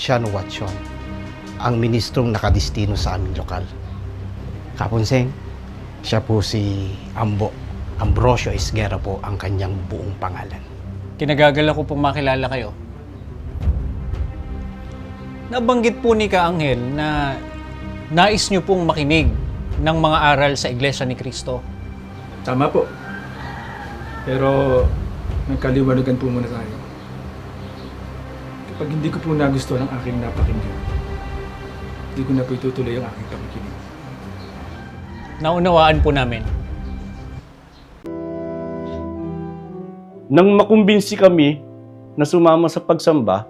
Siano Watson, ang ministrong nakadistino sa aming lokal. Kapunseng, siya po si Ambo. Ambrosio Esguera po ang kanyang buong pangalan. Kinagagala ko pong makilala kayo. Nabanggit po ni Ka Angel na nais niyo pong makinig ng mga aral sa Iglesia ni Cristo. Tama po. Pero nagkaliwanagan po muna tayo. Kapag hindi ko po nagustuhan ang aking napakinggan, hindi ko na po itutuloy ang aking pakikinig. Naunawaan po namin. Nang makumbinsi kami na sumama sa pagsamba,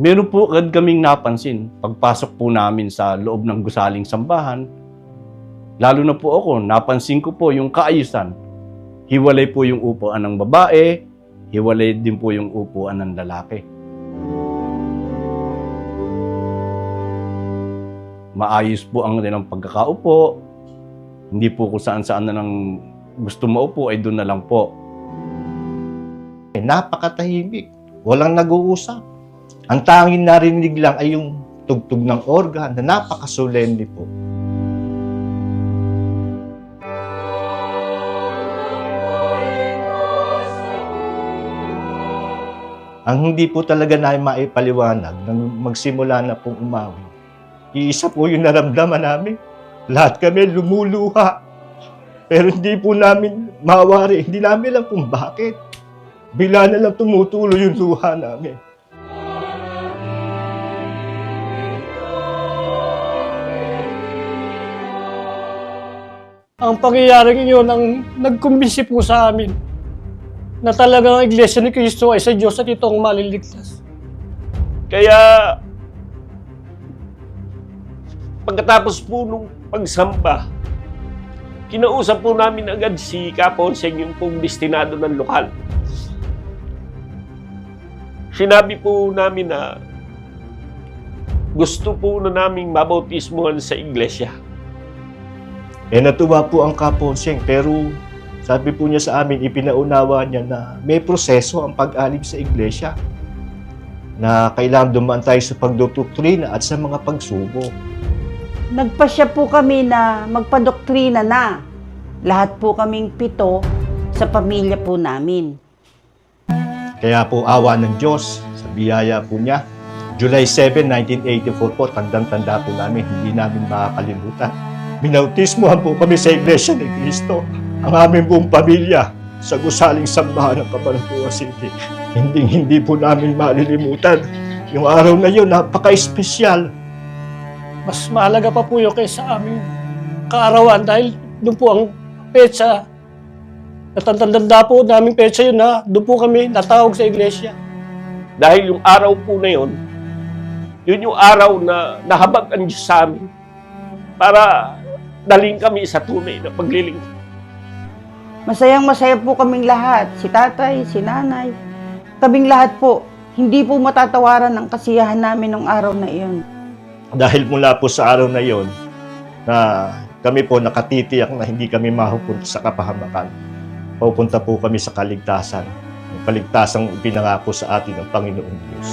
meron po agad kaming napansin pagpasok po namin sa loob ng gusaling sambahan. Lalo na po ako, napansin ko po yung kaayusan. Hiwalay po yung upuan ng babae, hiwalay din po yung upuan ng lalaki. Maayos po ang nilang pagkakaupo. Hindi po kung saan-saan na lang gusto maupo ay doon na lang po. Napakatahimik. Walang nag-uusap. Ang tanging narinig lang ay yung tugtog ng organ na napakasolemne po. Ang hindi po talaga na maipaliwanag nang magsimula na pong umawi. Iisa po yung naramdaman namin. Lahat kami lumuluha. Pero hindi po namin mawari. Hindi namin alam kung bakit. Bila na lang tumutulo yung luha namin. ang pangyayaring iyon ang nagkumbinsi po sa amin na talagang ang Iglesia ni Cristo ay sa Diyos at ito ang maliligtas. Kaya, pagkatapos po nung pagsamba, kinausap po namin agad si Kaponseng yung pong destinado ng lokal. Sinabi po namin na gusto po na naming mabautismuhan sa iglesia. Eh natuwa po ang kaponseng pero sabi po niya sa amin, ipinaunawa niya na may proseso ang pag-alib sa iglesia na kailangan dumaan tayo sa pagdoktrina at sa mga pagsubok. Nagpasya po kami na magpadoktrina na. Lahat po kaming pito sa pamilya po namin. Kaya po awa ng Diyos, sa biyaya po niya, July 7, 1984 po, tandang-tanda po namin, hindi namin makakalimutan. Minautismohan po kami sa Iglesia ni Cristo, ang aming buong pamilya, sa gusaling sambahan ng Cabanatuan City. Hindi, hindi po namin malilimutan. Yung araw na yun, napaka-espesyal. Mas mahalaga pa po yun kaysa aming kaarawan dahil doon po ang petsa. Natandanda po namin petsa yun na doon po kami natawag sa Iglesia. Dahil yung araw po na yun, yun yung araw na nahabag ang Diyos sa amin para daling kami sa tunay na paglilingkod. Masayang masaya po kaming lahat. Si tatay, si nanay. Kaming lahat po. Hindi po matatawaran ang kasiyahan namin ng araw na iyon. Dahil mula po sa araw na yon na kami po nakatitiyak na hindi kami mahupunta sa kapahamakan. Pupunta po kami sa kaligtasan. Ang kaligtasang ipinangako sa atin ng Panginoong Diyos.